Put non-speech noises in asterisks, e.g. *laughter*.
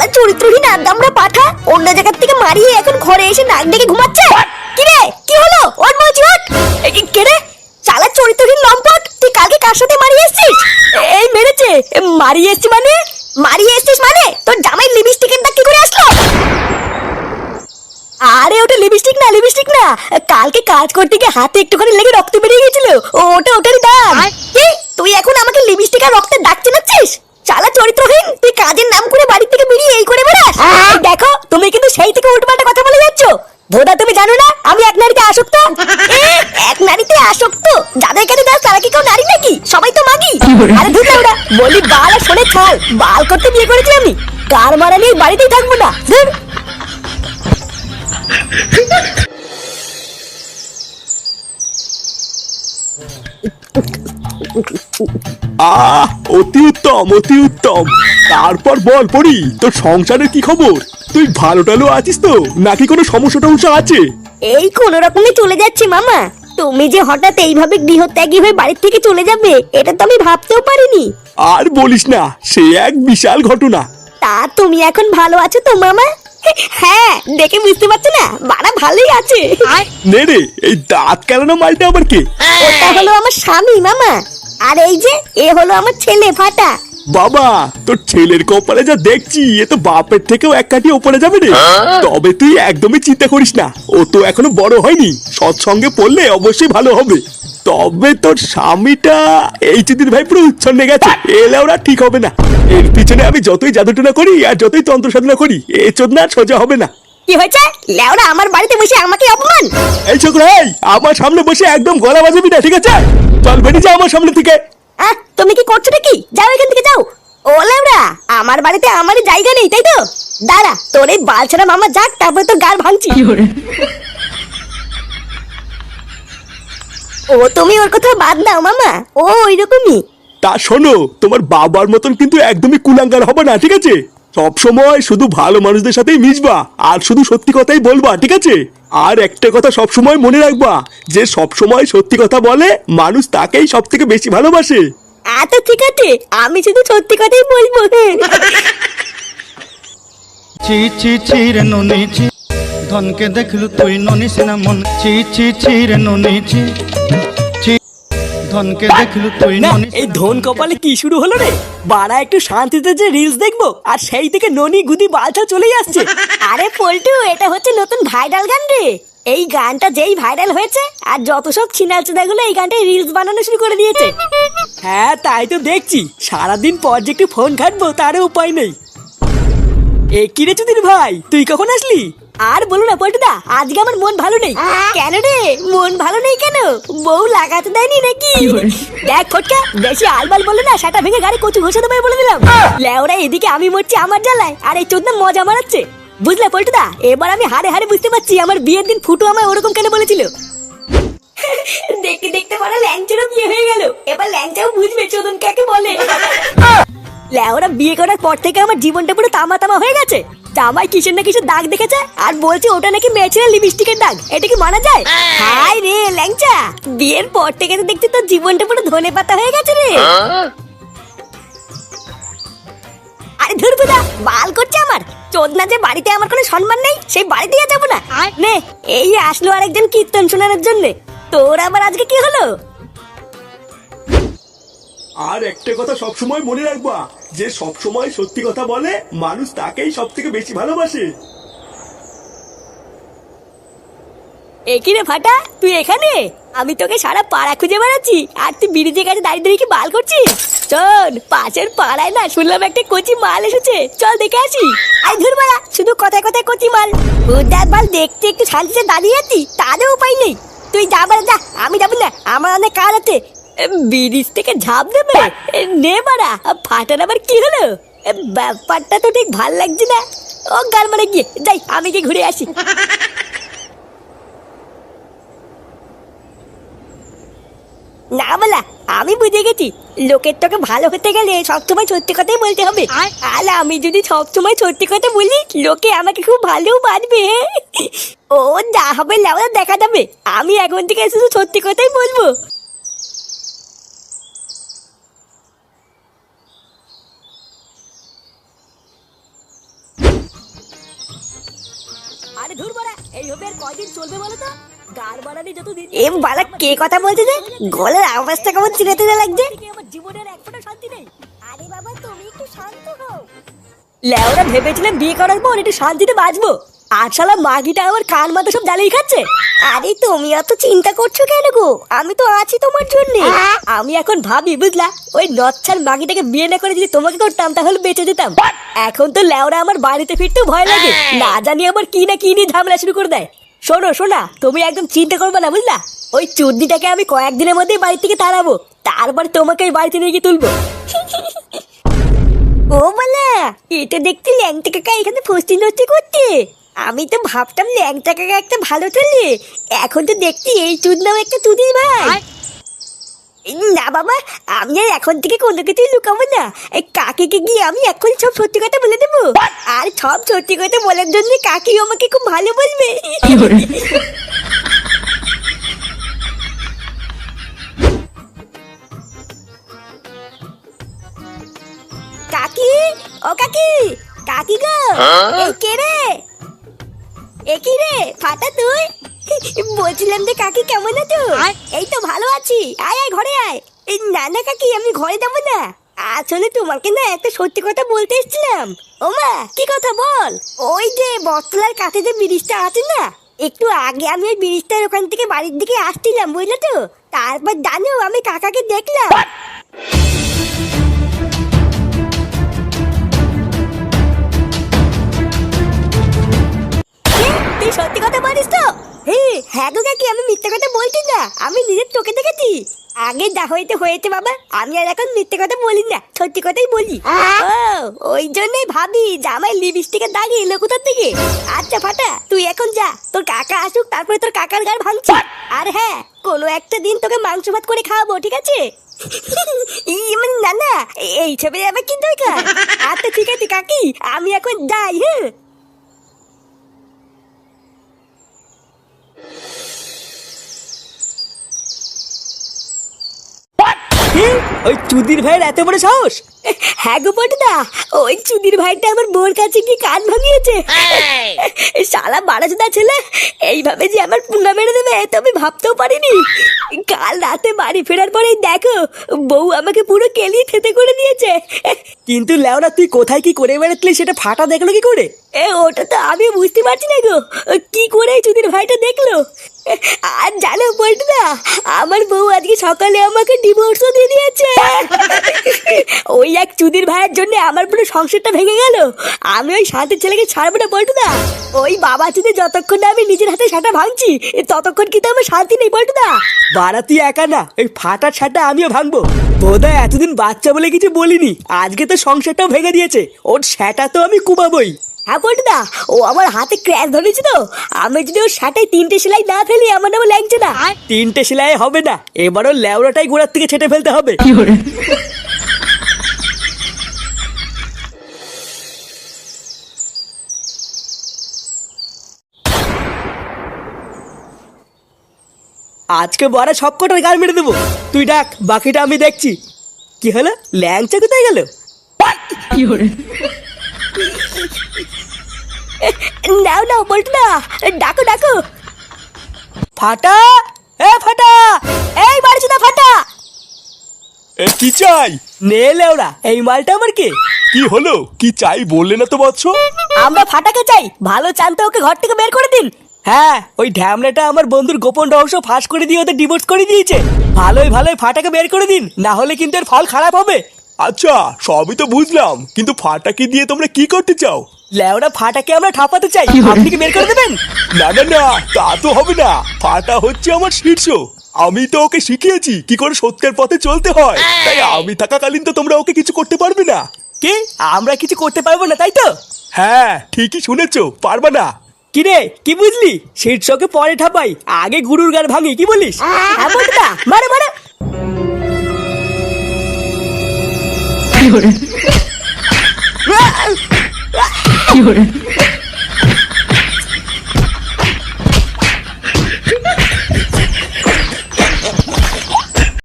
চরিত্রহীন আদামরা পাঠা। অন্য জায়গার থেকে মারিয়ে এখন ঘরে এসে নাক ডেকে ঘুমাচ্ছে? কি রে? কি হলো? ওর ওঠ। এ কি- রে? চালা চরিত্রহীন লম্পট তুই কালকে কার সাথে মারিয়ে এসছিস? এই মেরেছে। এ, মারিয়ে এসছি মানে? মারিয়ে এসছিস মানে? তোর জামাই লিপস্টিকের দাগ কি করে আসলো? আরে ওটা লিপস্টিক না লিপস্টিক না। কালকে কাজ করতে গিয়ে হাতে একটুখানি লেগে রক্ত বেরিয়ে গেছিল ওটা ওটারই দাগ তুই এখন আমাকে লিপস্টিক আর রক্তের দাগ চেনাচ্ছিস চালা চরিত্রহীন? তুই কাজের নাম করে বাড়ি থেকে বেরিয়ে এই করে বেড়াস? দেখো তুমি কিন্তু সেই থেকে উল্টোপাল্টা কথা বলে যাচ্ছ। ভোদা তুমি জানো না আমি এক নারীতে আসক্ত। *laughs* এক নারীতে আসক্ত? যাদের কাছে দাস তারা কি কেউ নারী নাকি? সবাই তো মাগি। আরে ধুর না ওরা বলি বাল আর শোনে ছাল। বাল করতে বিয়ে করেছি আমি। কার মারা নিয়ে বাড়িতেই থাকব না। ধুর। আহ অতি উত্তম অতি উত্তম। তারপর বল পড়ি তোর সংসারের কি খবর? তুই ভালো টালো আছিস তো? নাকি কোনো সমস্যা টমস্যা আছে? এই কোন রকমে চলে যাচ্ছি মামা। তুমি যে হঠাৎ এইভাবে গৃহত্যাগী হয়ে বাড়ির থেকে চলে যাবে এটা তো আমি ভাবতেও পারিনি। আর বলিস না সে এক বিশাল ঘটনা। তা তুমি এখন ভালো আছো তো মামা? হ্যাঁ দেখে বুঝতে পারছ না বাড়া ভালোই আছে। নে রে এই দাঁত কেলানো মালটা আবার কে? ওটা হলো আমার স্বামী মামা। আর এই যে, এ হলো আমার ছেলে ফাটা। বাবা, তোর ছেলের কপালে যা দেখছি, এ তো বাপের থেকেও এক কাটি ওপরে যাবে রে। তবে তুই একদমই চিন্তা করিস না, ও তো এখনও বড় হয়নি, সৎসঙ্গে পড়লে অবশ্যই ভালো হবে। তবে তোর স্বামীটা এই চিদির ভাই পুরো উচ্ছন্নে গেছে, এলে ওরা ঠিক হবে না। এর পিছনে আমি যতই জাদুটনা করি আর যতই তন্ত্র সাধনা করি, এ চোদনা সোজা হবে না। কি হয়েছে? লেওরা আমার বাড়িতে বসে আমাকে অপমান? এই ছোকরা এই আমার সামনে বসে একদম গলা বাজাবি না ঠিক আছে? চল বেরিয়ে যা আমার সামনে থেকে। আহ, তুমি কি করছ নাকি যাও এখান থেকে যাও। ও লেওরা আমার বাড়িতে আমারই জায়গা নেই তাই তো? দাঁড়া তোর এই বালছাড়া মামা যাক তারপরে তোর গার ভাঙছি। ও তুমি ওর কথা বাদ দাও মামা। ও ওইরকমই। তা শোনো তোমার বাবার মতন কিন্তু একদমই কুলাঙ্গার হবে না ঠিক আছে? সব সময় শুধু ভালো মানুষদের সাথেই মিশবা আর শুধু সত্যি কথাই বলবা ঠিক আছে? আর একটা কথা সব সময় মনে রাখবা যে সব সময় সত্যি কথা বলে মানুষ তাকেই সব থেকে বেশি ভালোবাসে। আচ্ছা ঠিক আছে আমি শুধু সত্যি কথাই বলব। ছি ছি ছি রে ননি ছি। ধনকে দেখলু তুই ননি সিনা মন। ছি ছি ছি রে ননি ছি। ধনকে দেখলু তুই না ননি। এই ধন কপালে কি শুরু হলো রে? বাড়া একটু শান্তিতে যে রিলস দেখব আর সেই থেকে ননি গুদি বালছা চলেই আসছে। আরে পল্টু এটা হচ্ছে নতুন ভাইরাল গান রে। এই গানটা যেই ভাইরাল হয়েছে আর যত সব ছিনালগুলো এই গানটায় রিলস বানানো শুরু করে দিয়েছে। হ্যাঁ তাই তো দেখছি। সারাদিন পর যে একটু ফোন ঘাটবো তারও উপায় নেই। এ কি রে চুদির ভাই তুই কখন আসলি? আর বলো না পল্টুদা আজকে আমার মন ভালো নেই। কেন রে? মন ভালো নেই কেন? বউ লাগাতে দেয়নি নাকি? দেখ ফটকা বেশি আলবাল বলে না সেটা ভেঙে গাড়ি কচু ঘষে দেবে বলে দিলাম। লেওরা এদিকে আমি মরছি আমার জ্বালায় আর এই চোদ্দ মজা মারাচ্ছে। বুঝলে পল্টুদা? এবার আমি হারে হারে বুঝতে পারছি আমার বিয়ের দিন ফুটো আমায় ওরকম কেন বলেছিল। দেখতে দেখতে বড় ল্যাংচারও বিয়ে হয়ে গেল। এবার ল্যাংচাও বুঝবে চোদন কাকে বলে। লেওরা বিয়ে করার পর থেকে আমার জীবনটা পুরো তামা তামা হয়ে গেছে। জামাই কিসের না কিসের দাগ দেখেছে আর বলছে ওটা নাকি মেয়েছেলে লিপস্টিকের দাগ। এটা কি মানা যায়? হাই রে ল্যাংচা! বিয়ের পর থেকে তো দেখছি তোর জীবনটা পুরো ধনে পাতা হয়ে গেছে রে। আরে ধুরবুদা বাল করছে আমার। চোদনা যে বাড়িতে আমার কোনো সম্মান নেই সেই বাড়িতে যাব না। নে এই আসলো আরেকজন কীর্তন শোনানোর জন্য। তোর আবার আজকে কি হলো? আর একটা কথা সব সময় মনে রাখবা যে সব সময় সত্যি কথা বলে, মানুষ তাকেই সব থেকে বেশি ভালোবাসে। ফাটা? তুই এখানে? আমি তোকে সারা পাড়া খুঁজে বেড়াচ্ছি। আর তুই ব্রিজের কাছে দাঁড়িয়ে দাঁড়িয়ে কি বাল করছিস? চল, পাশের পাড়ায় না শুনলাম একটা কচি মাল এসেছে। চল দেখে আসি। আই ধুর মারা শুধু কথায় কথায় কচি মাল। উদার মাল দেখতে একটু শান্তিতে দাঁড়িয়ে আছি, তারও উপায় নেই। তুই যা বাড়া, যা। আমি যাব না, আমার অনেক কাজ আছে। ব্রিজ থেকে ঝাঁপ দেবে? নে বাড়া ফাটার আবার কি হলো? এ, ব্যাপারটা তো ঠিক ভালো লাগছে না। ও গাল মারে গিয়ে যাই আমি কি ঘুরে আসি। না বলা আমি বুঝে গেছি। লোকের তোকে ভালো হতে গেলে সবসময় সত্যি কথাই বলতে হবে। আর আমি যদি সবসময় সত্যি কথা বলি লোকে আমাকে খুব ভালো মানবে। ও যা হবে লেওয়া দেখা যাবে। আমি এখন থেকে শুধু সত্যি কথাই বলব। আর কয়দিন চলবে বলো তো? গার বাড়ানি যত দিন এ বালা কে কথা বলছে যে? গলার আওয়াজটা কেমন চিনে লাগছে? আমার জীবনের এক ফোঁটা শান্তি নেই। আরে বাবা তুমি একটু শান্ত হও। লেওরা ভেবেছিলাম বিয়ে করার পর একটু শান্তিতে বাঁচবো। আর শালা মাগিটা আমার কান মাথা সব জ্বালিয়ে খাচ্ছে। আরে তুমি এত চিন্তা করছ কেন গো? আমি তো আছি তোমার জন্য। আমি এখন ভাবি বুঝলা? ওই নচ্ছার মাগিটাকে বিয়ে না করে যদি তোমাকে করতাম তাহলে বেঁচে যেতাম। এখন তো লেওরা আমার বাড়িতে ফিরতেও ভয় লাগে। না জানি আবার কি না কি নিয়ে ঝামেলা শুরু করে দেয়। শোনো শোনা তুমি একদম চিন্তা করবে না বুঝলা? ওই চুদ্দিটাকে আমি কয়েকদিনের মধ্যেই বাড়ি থেকে তাড়াবো। তারপর তোমাকে ওই বাড়িতে নিয়ে গিয়ে তুলবো। ও বলা এটা দেখতে ল্যাংটা কাকা এখানে ফস্তি নষ্টি করতে। আমি তো ভাবতাম ল্যাংটা কাকা একটা ভালো চলে এখন তো দেখছি এই চুদ নাও একটা চুদির ভাই। না বাবা আমি আর এখন থেকে কোনো কিছুই লুকাবো না। এই কাকিকে গিয়ে আমি এখন সব সত্যি কথা বলে দেবো। আর সব সত্যি কথা বলার জন্য কাকি আমাকে খুব ভালো বলবে। এই কে রে? এ কি রে? ফাটা তুই? বলছিলাম যে কাকি কেমন আছো? এই তো ভালো আছি। আয় আয় ঘরে আয়। এই না না কাকি আমি ঘরে যাব না। আসলে তোমাকে না একটা সত্যি কথা বলতে এসেছিলাম। ও মা কি কথা বল? ওই যে বটতলার কাছে যে ব্রিজটা আছে না একটু আগে আমি ওই ব্রিজটার ওখান থেকে বাড়ির দিকে আসছিলাম বুঝলে তো? তারপর জানো আমি কাকাকে দেখলাম। মিথ্যে কথা বলছি না আমি নিজের চোখে দেখেছি। আগে যা হইতে হয়েছে বাবা আমি আর এখন মিথ্যে কথা বলি না সত্যি কথাই বলি। ও ওই জন্যই ভাবি জামাই লিপস্টিকের দাগ এলো কোথার থেকে? আচ্ছা ফাটা তুই এখন যা তোর কাকা আসুক তারপরে তোর কাকার গার ভাঙছি। আর হ্যাঁ কোনো একটা দিন তোকে মাংস ভাত করে খাওয়াবো ঠিক আছে? মানে না না এই ছবি আবার কি দরকার? আচ্ছা ঠিক আছে কাকি আমি এখন যাই হ্যাঁ কি? ওই চুদির ভাইয়ের এত বড় সাহস? হ্যাঁ গো পটুদা ওই চুদির ভাইটা আমার বোর কাছে কি কান ভাঙিয়েছে। শালা বারাজুদা ছেলে এইভাবে যে আমার পুঙ্গা মেরে দেবে তো আমি ভাবতেও পারিনি। কাল রাতে বাড়ি ফেরার পরেই দেখো বউ আমাকে পুরো কেলিয়ে থেতে করে দিয়েছে। কিন্তু লেওরা তুই কোথায় কি করে বেড়াতলি সেটা ফাটা দেখল কি করে? এ ওটা তো আমি বুঝতে পারছি না গো। কি করে এই চুদির ভাইটা দেখল? আর জানো পল্টুদা আমার বউ আজকে সকালে আমাকে ডিভোর্সও দিয়ে দিয়েছে। ওই এক চুদির ভাইয়ের জন্য আমার পুরো সংসারটা ভেঙে গেল। আমি ওই শান্তির ছেলেকে ছাড়বো না পল্টুদা ওই বাবা চুদি যতক্ষণ না আমি নিজের হাতে সাটা ভাঙছি, ততক্ষণ কিন্তু আমার শান্তি নেই পল্টুদা বাড়া, তুই একা না ওই ফাটা ছাটা আমিও ভাঙবো। বোধহয় এতদিন বাচ্চা বলে কিছু বলিনি, আজকে তো সংসারটাও ভেঙে দিয়েছে, ওর সেটা তো আমি কুবাবই হ্যাঁ পল্টুদা ও আমার হাতে ক্র্যাশ ধরেছে তো। আমি যদি ওর শাটায় তিনটে সেলাই না ফেলি আমার নামে লাগছে না। তিনটে সেলাই হবে না। এবারও লেওড়াটাই গোড়ার থেকে ছেটে ফেলতে হবে। আজকে বড় সব কটার গাল মেরে দেবো। তুই ডাক বাকিটা আমি দেখছি। কি হলো? ল্যাংচা কোথায় গেল? নাও নাও পল্টুদা ডাকো ডাকো। ফাটা! এ ফাটা! এই মারছুদা ফাটা! এ, কি চাই? নে লেওড়া এই মালটা আমার কে? কি হলো? কি চাই বললে না তো বৎস আমরা ফাটাকে চাই। ভালো চানতে ওকে ঘর থেকে বের করে দিন। হ্যাঁ ওই ঢ্যামলাটা আমার বন্ধুর গোপন রহস্য ফাঁস করে দিয়ে ওদের ডিভোর্স করে দিয়েছে। ভালোই ভালোই ফাটাকে বের করে দিন। না হলে কিন্তু এর ফল খারাপ হবে। আচ্ছা সবই তো বুঝলাম। কিন্তু ফাটাকে দিয়ে তোমরা কি করতে চাও? লেওড়া ফাটাকে আমরা ঠাপাতে চাই। আপনি কি বের করে দেবেন? না না না তা তো হবে না। ফাটা হচ্ছে আমার শীর্ষ। আমি তো ওকে শিখিয়েছি কি করে সত্যের পথে চলতে হয়। তাই আমি থাকাকালীন তো তোমরা ওকে কিছু করতে পারবে না। কি? আমরা কিছু করতে পারব না তাই তো? হ্যাঁ ঠিকই শুনেছো পারবে না। কি রে কি বুঝলি? শীর্ষকে পরে ঠাপাই আগে গুরুর গান ভাঙি কি বলিস? হ্যাঁ পল্টুদা মারো মারো কি hore